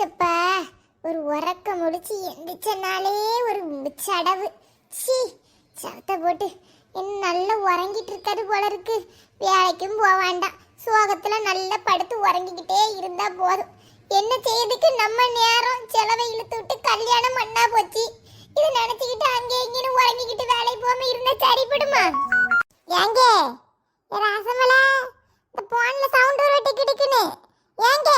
சப்பா ஒரு உறக்க முடிச்சு எந்திரிச்சனாலே ஒரு சடவு சி சத்த போட்டு என்ன நல்லா உறங்கிட்டு இருக்காரு போல இருக்கு. வேலைக்கும் போக வேண்டாம். சோகத்துல நல்லா படுத்து உறங்கிக்கிட்டே இருந்தா போதும். என்ன செய்யறதுக்கு நம்ம நேரம் செலவை இழுத்து விட்டு கல்யாணம் பண்ணா போச்சு. இதை நினைச்சுக்கிட்டு அங்கே இங்கேன்னு உறங்கிக்கிட்டு வேலைக்கு போகாம இருந்தா சரிப்படுமா? ஏங்க ராசமலா இந்த போன்ல சவுண்ட் வர டிக்கு டிக்குன்னு ஏங்க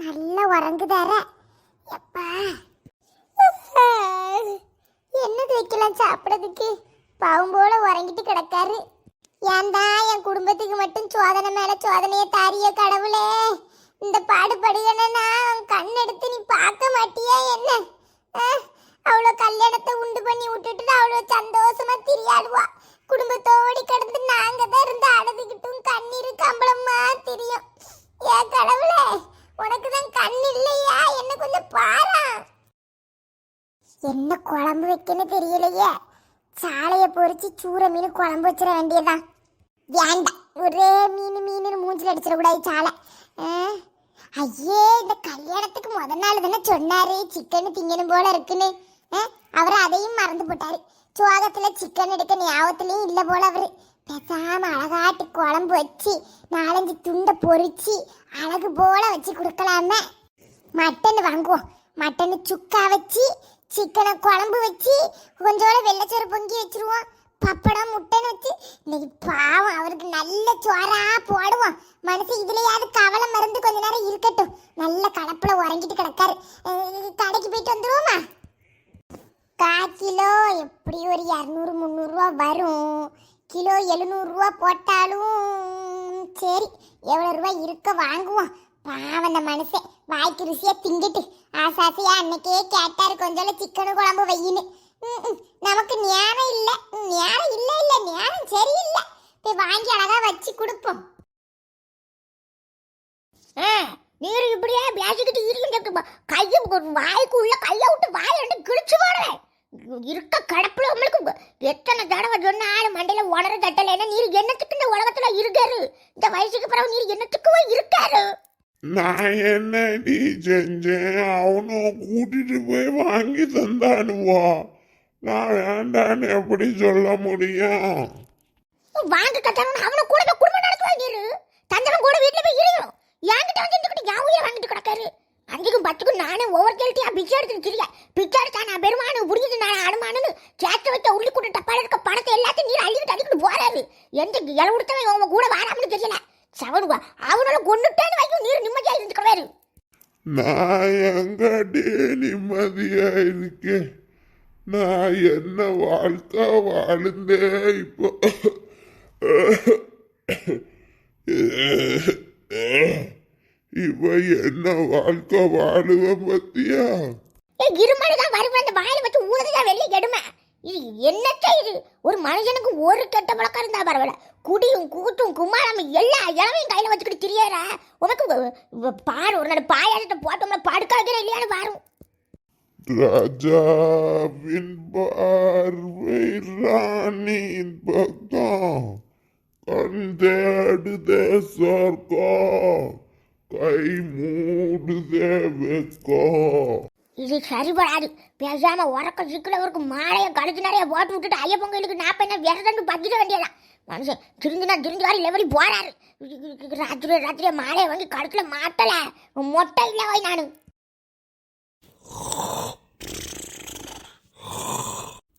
நல்லா உறங்குதார எப்பா. என்னது வைக்கலாம் சாப்பிட்றதுக்கு? பாவம் போல உறங்கிட்டு கிடக்காரு. ஏன்டா என் குடும்பத்துக்கு மட்டும் சோதனை மேல சோதனையை தாரிய கடவுளே? இந்த பாடுபடுகனா கண் எடுத்து நீ பார்க்க மாட்டியா என்ன? அவ்வளோ கல்யாணத்தை உண்டு பண்ணி விட்டுட்டு அவ்வளோ சந்தோஷமா திரியாடுவா குடும்பத்தோடி கிடந்து நாங்க தான் இருந்து அழுதுகிட்டும் கண்ணீர் கம்பளமா தெரியும். ஏன் கடவுளே. உனக்கு தான் கண் இல்லையா? என்ன கொஞ்சம் பாரா. என்ன குழம்பு வைக்கணும் தெரியலையே. சாலைய பொறிச்சு சூற மீன் குழம்பு வச்சிட வேண்டியதுதான். வேண்டாம். ஒரே மீன் மீன் மூஞ்சில் அடிச்சிடக்கூடாது சாலை. ஐயே இந்த கல்யாணத்துக்கு முத நாள் தானே சொன்னாரு. சிக்கன் திங்கணும் போல இருக்குன்னு. அவர் அதையும் மறந்து போட்டாரு. சோகத்துல சிக்கன் எடுக்க ஞாபகத்துலயும் இல்லை போல அவரு. பேசாம அழகாட்டு குழம்பு வச்சு நாலஞ்சு துண்டை பொறிச்சு அழகு போல வச்சு கொடுக்கலாமே. மட்டன் வாங்குவோம். மட்டன் சுக்கா வச்சு சிக்கனை குழம்பு வச்சு கொஞ்சோட வெள்ளச்சோறு பொங்கி வச்சிருவோம். பப்படம் முட்டைன்னு வச்சு இன்னைக்கு பாவம் அவருக்கு நல்ல சோறா போடுவோம். மனசு இதுலயாவது கவலை மருந்து கொஞ்ச நேரம் இருக்கட்டும். நல்ல கலப்புல உறங்கிட்டு கிடக்காரு. கடைக்கு போயிட்டு வந்துருவோமா? கால் கிலோ எப்படி ஒரு இரநூறு முந்நூறுரூவா வரும். கிலோ எழுநூறுரூவா போட்டாலும் சரி எவ்வளோ ரூபா இருக்க வாங்குவோம். பாவம் அந்த மனுஷன். வாய்க்கு ருசியாக திங்கிட்டு. ஆசாசியா அன்னைக்கே கேட்டார் கொஞ்சம் சிக்கனு குழம்பு வையின்னு. ம், ம், நமக்கு ஞானம் இல்லை. ஞானம் இல்லை இல்லை ஞானம் சரியில்லை. போய் வாங்கி அழகா வச்சு கொடுப்போம். நீர் இப்படியே பேசிக்கிட்டு இருக்கின்ற கையை வாய்க்குள்ள கையை விட்டு வாயை ரெண்டு கிழிச்சு போடுவேன். இருக்க கடப்புல உங்களுக்கு எத்தனை தடவை சொன்னாலும் மண்டையில உணர தட்டலைன்னா நீர் என்னத்துக்கு இந்த உலகத்துல இருக்காரு? இந்த வயசுக்கு பிறகு நீர் என்னத்துக்குவோ இருக்காரு. நான் என்ன நீ செஞ்சேன்? அவனும் கூட்டிட்டு போய் வாங்கி தந்தானுவா. நான் வேண்டான்னு எப்படி சொல்ல முடியும்? வாங்க கட்டணும் அவனை கூட போய் குடும்பம் நடத்துவா நீரு. தந்தவன் கூட வீட்டுல போய் இருக்கணும் என்கிட்ட வந்து யான் உயிரை வாங்கிட்டு கிடக்காரு. அஞ்சுக்கும் பத்துக்கும் நானே ஒவ்வொரு கேள்வியா பிச்சை எடுத்துட்டு தெரியல பிச்சை எடுத்தா நான் பெருமானு புரிஞ்சது நான் அனுமானு சேர்த்து வைத்த உள்ளி கூட்ட டப்பால இருக்க பணத்தை எல்லாத்தையும் நீர் அள்ளிக்கிட்டு அள்ளிக்கிட்டு போறாரு எந்த இல கொடுத்தவன் உங்க கூட வராமனு தெரியல. சவனுவா அவனால கொண்டுட்டேன்னு வைக்கும் நீர் நிம்மதியா இருந்துக்கிறவாரு நான் எங்கடி நிம்மதியா இருக்கேன்? நான் என்ன வாழ்க்கை வாழ்ந்தே இப்போ? இவ என்ன வாழ்க்கை வாழுவ பத்தியா? ஏய் இருமலை தான் வருவேன் அந்த வாயில வச்சு ஊறதுதான் வெளியே கெடுமை. இது என்னத்த இது? ஒரு மனுஷனுக்கு ஒரு கெட்ட பழக்கம் இருந்தா பரவாயில்ல. குடியும் கூட்டும் குமாரம் எல்லா இளவையும் கையில வச்சுக்கிட்டு திரியார உனக்கு பாரு ஒரு நாள் பாயாசத்தை போட்டோம்னா படுக்க வைக்கிற இல்லையான்னு பாரு. ராஜாவின் பார்வை ராணியின் பக்கம். கண் தேடுதே சொர்க்கம் கை மூடுதே வெக்கம் இது சரிபடாது பேசாம உறக்க சிக்கலவருக்கு மாலையை கழுத்து நிறைய போட்டு விட்டுட்டு ஐயப்பன் கோயிலுக்கு நான் என்ன விரதண்டு பத்திக்க வேண்டியதான் மனுஷன் திருந்தினா திருந்தி வாரி லெவலி போறாரு. ராத்திரி ராத்திரியா மாலையை வாங்கி கழுத்துல மாட்டல. மொட்டை இல்லை வை நானு.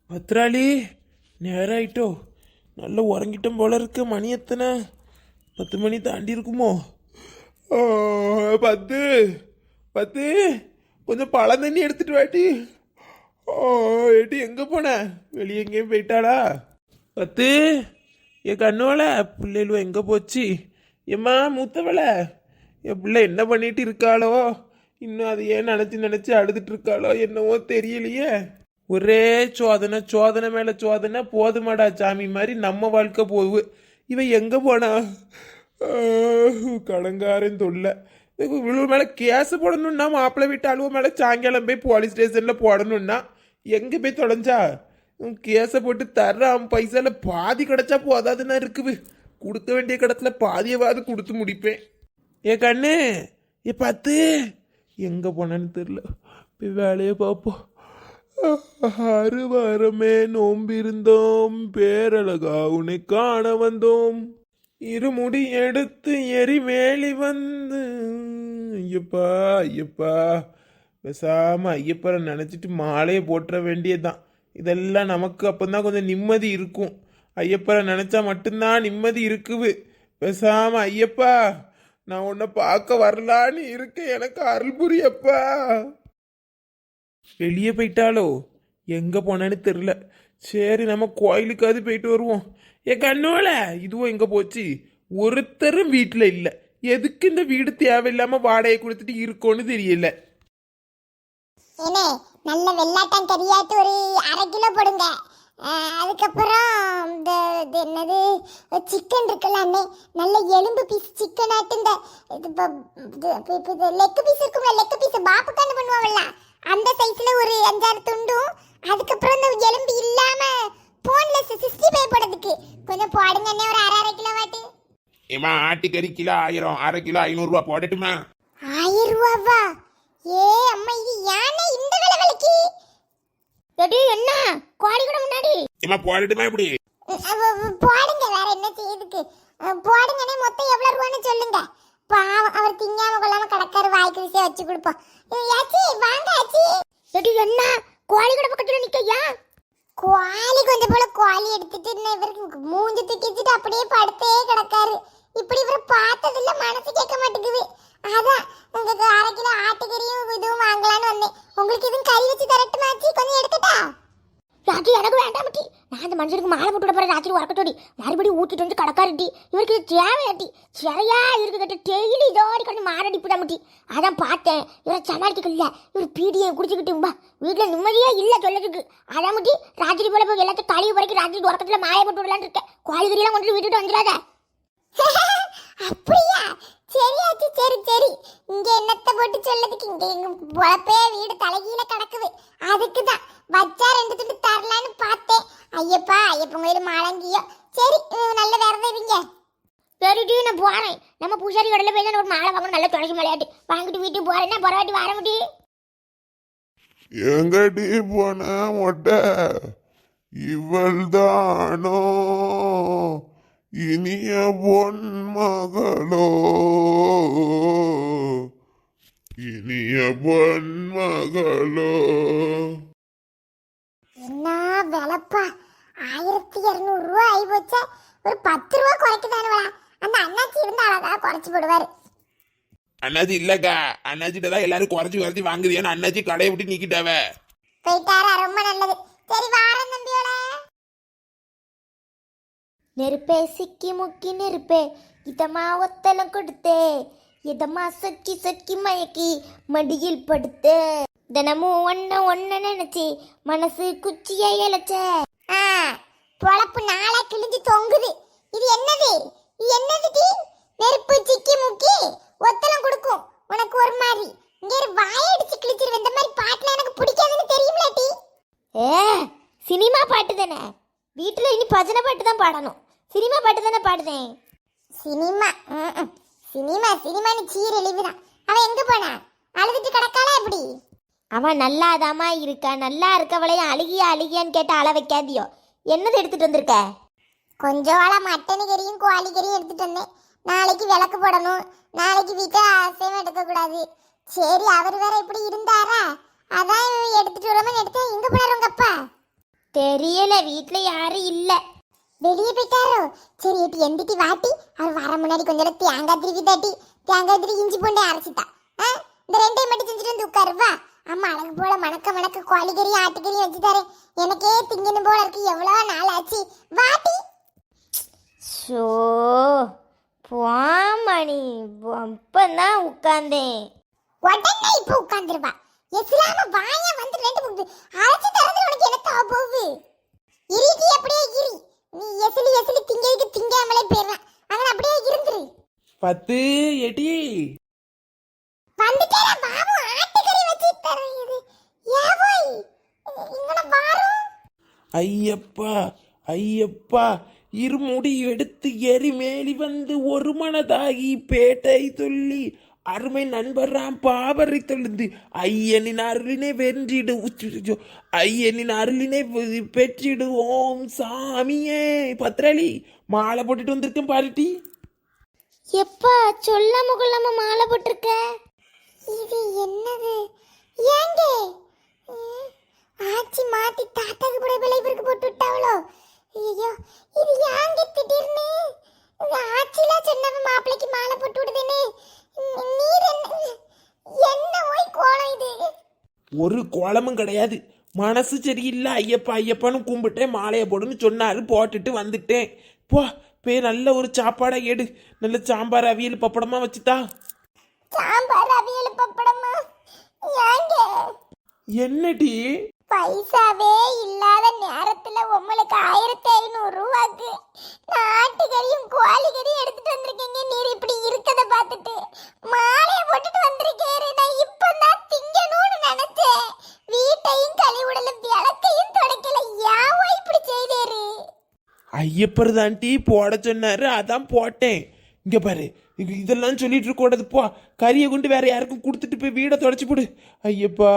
பத்ராளி நேரம் ஆயிட்டோ நல்லா உறங்கிட்டோம் போல இருக்கு மணி எத்தனை? பத்து மணி தாண்டி இருக்குமோ? பத்து பத்து கொஞ்சம் பழம் தண்ணி எடுத்துட்டு வாட்டி ஓ ஏட்டி எங்கே போன? வெளியே எங்கேயும் போயிட்டாளா? பத்து என் கண்ணுவல பிள்ளைகளும் எங்கே போச்சு? ஏம்மா மூத்தவள? என் பிள்ளை என்ன பண்ணிட்டு இருக்காளோ? இன்னும் அதை ஏன் நினச்சி நினச்சி அழுதுட்டு இருக்காளோ என்னவோ தெரியலையே. ஒரே சோதனை சோதனை மேலே சோதனை போதுமாடா சாமி மாதிரி நம்ம வாழ்க்கை போகுது. இவன் எங்கே போனா? கடங்காரன் தொல்லை. இவ்வளோ மேலே கேஸ் போடணும்னா மாப்பிள்ளை வீட்டு அழுவ மேலே சாயங்காலம் போய் போலீஸ் ஸ்டேஷனில் போடணும்னா எங்கே போய் தொலைஞ்சா? கேஸை போட்டு தர்றான் பைசால பாதி கிடைச்சா போதாதுன்னா இருக்குது. கொடுக்க வேண்டிய கடத்துல பாதியவாது கொடுத்து முடிப்பேன். ஏ கண்ணு ஏ பத்து எங்கே போனான்னு தெரில போய் வேலையை பார்ப்போம். ஆறு வாரமே நோம்பிருந்தோம் பேரழகா உன்னை காண வந்தோம். இருமுடி எடுத்து எரி வேலி வந்து. ஐயப்பா ஐயப்பா. பேசாம ஐயப்பரை நினச்சிட்டு மாலையை போட்டுற வேண்டியதுதான். இதெல்லாம் நமக்கு அப்போதான் கொஞ்சம் நிம்மதி இருக்கும். ஐயப்பரை நினச்சா மட்டும்தான் நிம்மதி இருக்குது. பேசாம ஐயப்பா நான் உன்னை பார்க்க வரலான்னு இருக்கேன். எனக்கு அருள் புரியப்பா. வெளியே போயிட்டாலோ எங்கே போனான்னு தெரில சரி நம்ம கோயிலுக்காவது போயிட்டு வருவோம். ஏ கண்ணோல இதுவும் எங்க போச்சு. ஒருத்தரும் வீட்டில் இல்லை. எதுக்கு இந்த வீடு தேவையில்லாம வாடகை கொடுத்துட்டு இருக்கோன்னு தெரியல. நல்ல வெள்ளாட்டம் கறியாட்டு ஒரு அரை கிலோ போடுங்க. அதுக்கப்புறம் இந்த இது என்னது சிக்கன் இருக்குல்ல அண்ணே நல்ல எலும்பு பீஸ் சிக்கன் ஆட்டுங்க. இந்த இது லெக் பீஸ் இருக்கும்ல லெக் பீஸ் பாப்புக்காண்டு பண்ணுவாங்கல்ல அந்த சைஸில் ஒரு அஞ்சாறு துண்டும் அதுக்கப்புறம் இந்த எலும்பு இல்லாம போன்ல சிக்ஸ்டி ஃபைவ் போடுறதுக்கு. கொஞ்சம் போடுங்க அண்ணே ஒரு அரை அரை கிலோ வாட்டு. ஏமா ஆட்டுக்கறி கிலோ ஆயிரம் அரை கிலோ ஐநூறுரூவா போடட்டுமா? ஆயிரம் ரூபாவா? ஏ அம்மா இது யானை இந்த விலை விலைக்கு? எடி என்ன? கோழி கூட முன்னாடி. ஏமா போடட்டுமா இப்படி? போடுங்க வேற என்ன செய்யுதுக்கு போடுங்கண்ணே மொத்தம் எவ்வளவு ரூபான்னு சொல்லுங்க. பாவம் அவர் திங்காம கொள்ளாம கடக்காரு வாய்க்கு விஷயம் வச்சு கொடுப்போம். ஆச்சி வாங்க ஆச்சி. எடி என்ன? கோழி கூட பக்கத்துல நிக்கையா குவாலி கொஞ்சம் போல குவாலி எடுத்துட்டு இன்னும் இவருக்கு மூஞ்சி தூக்கி அப்படியே படுத்தே கிடக்காரு. இப்படி இவர் பார்த்ததில்ல மனசு கேட்க மாட்டேங்குது. அதான் உங்களுக்கு அரை கிலோ ஆட்டுக்கறியும் இதுவும் வாங்கலான்னு வந்தேன். உங்களுக்கு இதுவும் கறி வச்சு தரட்டுமாச்சு? கொஞ்சம் எடுத்துட்டா? ராத்திரி எனக்கு வேண்டாம் பட்டி நான் அந்த மனுஷனுக்கு மாலை போட்டு விட போறேன் ராத்திரி உறக்கத்தோடி மறுபடியும் ஊற்றிட்டு வந்து கடக்காருட்டி இவருக்கு தேவையாட்டி சிறையா இருக்கு கட்டு. டெய்லி இதோடி கண்டு தான் போடாமட்டி அதான் பார்த்தேன். இவரை சமாளிக்கல இவர் பீடியை குடிச்சுக்கிட்டு வீட்டில் நிம்மதியே இல்லை சொல்லதுக்கு அதான் முட்டி ராத்திரி போல போய் எல்லாத்தையும் கழிவு வரைக்கும் ராத்திரி உறக்கத்தில் மாலை போட்டு விடலான்னு இருக்கேன். கோழிகறியெல்லாம் கொண்டு விட்டுட்டு வந்துடாத. அப்படியா? சரியாச்சு சரி சரி. இங்க என்னத்த போட்டு சொல்லதுக்கு இங்க எங்க பொழப்பே வீடு தலைகீழ கிடக்குது. அதுக்கு தான் வச்சா ரெண்டு துண்டு தரலான்னு பார்த்தேன். ஐயப்பா ஐயப்பன் கோயில் மாலங்கியோ. சரி நல்ல விரதம் இருங்க. சரிடி நான் போறேன். நம்ம பூசாரி கடையில் போய் தான் ஒரு மாலை வாங்கணும். நல்ல துளசி விளையாட்டு வாங்கிட்டு வீட்டுக்கு போறேன்னா பரவாட்டி வர முடியும் எங்கடி போன மொட்டை? இவள் தானோ இனிய பொன் மகளோ இனிய பொன் மகளோ. என்ன விலப்பா ஆயிரத்தி இருநூறு ரூபா ஆகி போச்சா. ஒரு பத்து ரூபா குறைக்குதானுவா அந்த அண்ணாச்சி இருந்தா அழகா குறைச்சு போடுவாரு. அண்ணாச்சி இல்லக்கா. அண்ணாச்சிட்ட தான் எல்லாரும் குறைச்சி குறைச்சி வாங்குது. ஏன்னா அண்ணாச்சி கடையை விட்டு நீக்கிட்டாவ. போயிட்டாரா? ரொம்ப நல்லது. சரி வாரம் தம்பியோட நெருப்பே சிக்கி முக்கி நெருப்பே இதமா ஒத்தலம் கொடுத்தே. இதமா சொக்கி சொக்கி மயக்கி மடியில் படுத்தே. தினமும் ஒன்ன ஒன்ன நினைச்சு மனசு குச்சியை இழைச்ச. ஆ பொழப்பு நாளா கிழிஞ்சு தொங்குது. இது என்னது? இது என்னது டி? நெருப்பு சிக்கி முக்கி ஒத்தலம் கொடுக்கும். உனக்கு ஒரு மாதிரி. இங்க ஒரு வாயடிச்சு கிழிச்சிருவேன் இந்த மாதிரி பாட்டுல எனக்கு பிடிக்காதுன்னு தெரியும்ல டி? ஏ சினிமா பாட்டு தானே? வீட்டில் இனி பஜனை பாட்டு தான் பாடணும். சினிமா பாட்டு தானே பாடுதேன் சினிமா. சினிமா சினிமான்னு சீர் எழுதுதான். அவன் எங்க போனா? அழுதுட்டு கிடக்காளா எப்படி? அவன் நல்லாதாம்மா இருக்கா? நல்லா இருக்கவளையும் அழுகியா அழுகியான்னு கேட்டு அழ வைக்காதியோ? என்னது எடுத்துட்டு வந்திருக்க? கொஞ்சம் வாழ மட்டன் கறியும் கோழி கறியும் எடுத்துட்டு வந்தேன். நாளைக்கு விளக்கு போடணும். நாளைக்கு வீட்டை அசைவம் எடுக்கக்கூடாது சரி அவர் வேற இப்படி இருந்தாரா? அதான் எடுத்துட்டு வராம எடுத்தேன். எங்க போனாரு உங்க அப்பா. தெரியல வீட்டில் யாரும் இல்லை. வெளியே போயிட்டாரோ? சரி இப்ப எந்திட்டி வாட்டி அவர் வர முன்னாடி கொஞ்சம் நேரம் தேங்காய் திருவி தட்டி தேங்காய் திருவி இஞ்சி பூண்டை அரைச்சிட்டா. இந்த ரெண்டையும் மட்டும் செஞ்சுட்டு வந்து உட்காரு வா. அம்மா அழகு போல மணக்க மணக்க கோழிக்கறி ஆட்டுக்கறியும் வச்சு தரேன். எனக்கே திங்கணும் போல இருக்கு எவ்வளோ நாள் ஆச்சு. வாட்டி. ஷோ போமணி அப்பந்தான் உட்காந்தேன். உடனே இப்ப உட்கார்ந்துருவா எசிலாம வாயா வந்து ரெண்டு மூணு அரைச்சு தரது உனக்கு என்ன தவ போகுது? இறுதி அப்படியே இரு. நீ எசிலி எசிலி திங்கிறதுக்கு திங்காமலே போயிடுறான் அவன் அப்படியே இருந்துரு. பத்து எடி வந்துட்டேரா பாபு ஆட்டுக்கறி வச்சு தரேன் இது. ஏவோய் இங்கன பாரு. ஐயப்பா ஐயப்பா. இருமுடி எடுத்து எரிமேலி வந்து ஒரு மனதாகி பேட்டை துள்ளி அருமை நண்பராம் பாவரை தொழுந்து ஐயனின் அருளினை வென்றிடு உச்சு ஐயனின் அருளினை பெற்றிடு ஓம் சாமியே. பத்ராளி மாலை போட்டுட்டு வந்திருக்கேன் பாருட்டி எப்பா சொல்லாம கொள்ளாம மாலை போட்டிருக்க? இது என்னது? ஏங்க? ஆச்சி மாத்தி தாத்தாக்கு கூட விளைவிற்கு போட்டு விட்டாவளோ ஐயோ இது ஏங்க திடீர்னு இந்த ஆச்சில சொன்னவ மாப்பிளைக்கு மாலை போட்டு விடுதுன்னு ம், நீர் என்ன என்ன ஓய் கோலம் இது ஒரு கோலமும் கிடையாது. மனசு சரியில்லை ஐயப்பா ஐயப்பான்னு கும்பிட்டேன் மாலையை போடுன்னு சொன்னாரு போட்டுட்டு வந்துட்டேன். போ போய் நல்ல ஒரு சாப்பாடா எடு. நல்ல சாம்பார் அவியல் பப்படமா வச்சுதா சாம்பார் அவியல் பப்படமா? ஏங்க? என்னடி? பைசாவே இல்லாத நேரத்துல உங்களுக்கு ஆயிரத்தி ஐநூறு ரூபாய்க்கு நாட்டுக்கறியும் கோழிக்கறியும் எடுத்துட்டு வந்திருக்கீங்க. நீர் இப்படி இருக்கத பார்த்துட்டு மாலையை போட்டுட்டு வந்திருக்கேரு நான் இப்பதான் நினைச்சேன் வீட்டையும் கழிவுடல விளக்கையும் துடைக்கல. யாவோ இப்படி செய்தேரு ஐயப்பர் தான் டீ போட சொன்னாரு அதான் போட்டேன். இங்க பாரு இதெல்லாம் சொல்லிட்டு இருக்க கூடாது போ. கறியை கொண்டு வேற யாருக்கும் கொடுத்துட்டு போய் வீடை தொடச்சு போடு. ஐயப்பா.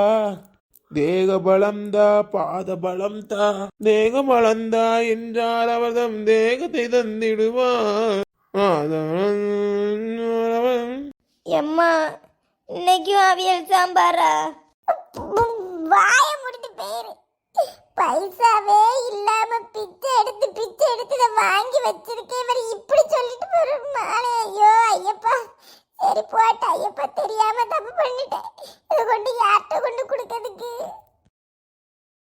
தேக பலம் தா பாத பலம் தா. தேக பலம் தா என்றால் அவர்தம் தேகத்தை தந்திடுவான் ஆதவன் எம்மா இன்னைக்கும் அவியல் சாம்பாரா? வாய முடித்து போயிரு பைசாவே இல்லாம பிச்சை எடுத்து பிச்சை எடுத்து இதை வாங்கி வச்சிருக்கேன். இவர் இப்படி சொல்லிட்டு போற மாலே ஐயோ ஐயப்பா. சரி போட்ட ஐயப்பா தெரியாம தப்பு பண்ணிட்டேன். இது கொண்டு யார்கிட்ட கொண்டு கொடுக்கறதுக்கு?